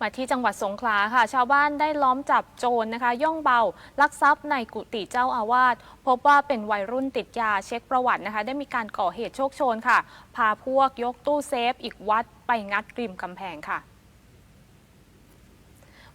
มาที่จังหวัดสงขลาค่ะ ชาวบ้านได้ล้อมจับโจรนะคะ ย่องเบา ลักทรัพย์ในกุฏิเจ้าอาวาสพบว่าเป็นวัยรุ่นติดยาเช็คประวัตินะคะ ได้มีการก่อเหตุโชคโชนค่ะ พาพวกยกตู้เซฟ อีกวัดไปงัดริมกำแพงค่ะ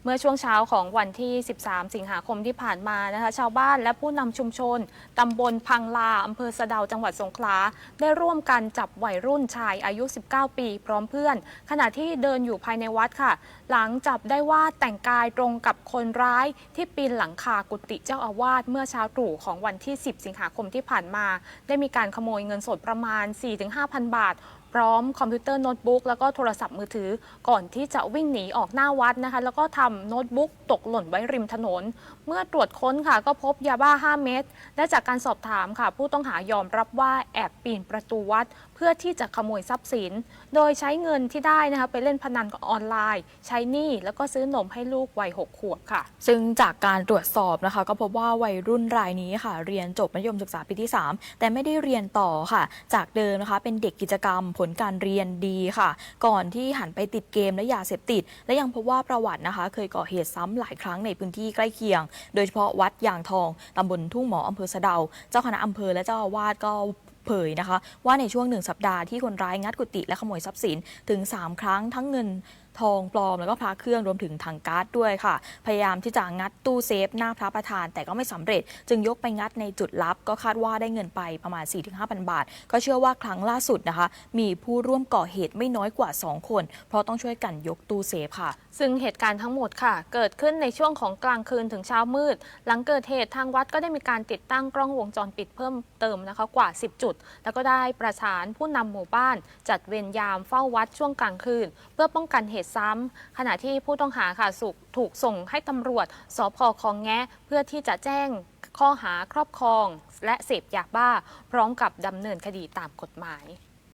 เมื่อช่วงเช้าของวันที่ 13 สิงหาคมที่ผ่านมานะคะ ชาวบ้านและผู้นำชุมชนตำบลพังลาอำเภอสะเดาจังหวัดสงขลา ได้ร่วมกันจับวัยรุ่นชายอายุ 19 ปี พร้อมเพื่อน ขณะที่เดินอยู่ภายในวัดค่ะ หลังจับได้ว่าแต่งกายตรงกับคนร้ายที่ปีนหลังคากุฏิเจ้าอาวาสเมื่อเช้าตรู่ของวันที่ 10 สิงหาคมที่ผ่านมา ได้มีการขโมยเงินสดประมาณ 4-5,000 บาท พร้อมคอมพิวเตอร์โน้ตบุ๊กแล้วก็โทรศัพท์มือถือ ก่อนที่จะวิ่งหนีออกหน้าวัดนะคะ แล้วก็ทำโน้ตบุ๊กตกหล่นไว้ริมถนน เมื่อตรวจค้นค่ะก็พบยาบ้า 5 เม็ดและจากการสอบถามค่ะ ผู้ต้องหายอมรับว่าแอบปีนประตูวัด เพื่อที่จะขโมยทรัพย์สิน โดยใช้เงินที่ได้นะคะไปเล่นพนันออนไลน์ ใช้หนี้แล้วก็ซื้อนมให้ลูกวัย6ขวบค่ะ ซึ่งจากการตรวจสอบนะคะ ก็พบว่าวัยรุ่นรายนี้ค่ะ เรียนจบมัธยมศึกษาปีที่ 3 แต่ไม่ได้เรียนต่อค่ะ จากเดิมนะคะเป็นเด็กกิจกรรมผลลการเรียนดีค่ะ ก่อนที่หันไปติดเกมและยาเสพติด และยังพบว่าประวัตินะคะ เคยก่อเหตุซ้ำหลายครั้งในพื้นที่ใกล้เคียง โดยเฉพาะวัดยางทองตำบลทุ่งหมออำเภอสะเดา เจ้าคณะอำเภอและเจ้าอาวาสก็เผยนะคะ ว่าในช่วงหนึ่งสัปดาห์ที่คนร้ายงัดกุฏิและขโมยทรัพย์สินถึง 3 ครั้งทั้งเงิน ทองปลอมแล้วก็พระเครื่องรวมถึงถังก๊าซด้วยค่ะ พยายามที่จะงัดตู้เซฟ หน้าพระประธาน แต่ก็ไม่สำเร็จ จึงยกไปงัดในจุดลับ ก็คาดว่าได้เงินไปประมาณ 4-5,000 บาท ก็เชื่อว่าครั้งล่าสุดนะคะ มีผู้ร่วมก่อเหตุไม่น้อยกว่า 2 คน เพราะต้องช่วยกันยกตู้เซฟค่ะ ซึ่งเหตุการณ์ทั้งหมดค่ะ เกิดขึ้นในช่วงของกลางคืนถึงเช้ามืด หลังเกิดเหตุทางวัดก็ได้มีการติดตั้งกล้องวงจรปิดเพิ่มเติมนะคะกว่า 10 จุด แล้วก็ได้ประสานผู้นำหมู่บ้าน จัดเวรยามเฝ้าวัดช่วงกลางคืน เพื่อป้องกันเหตุซ้ำ ขณะที่ผู้ต้องหาค่ะสุถูกส่งให้ตำรวจสพคลองแงะเพื่อที่จะแจ้งข้อหาครอบครอง และเสพยาบ้า พร้อมกับดำเนินคดีตามกฎหมาย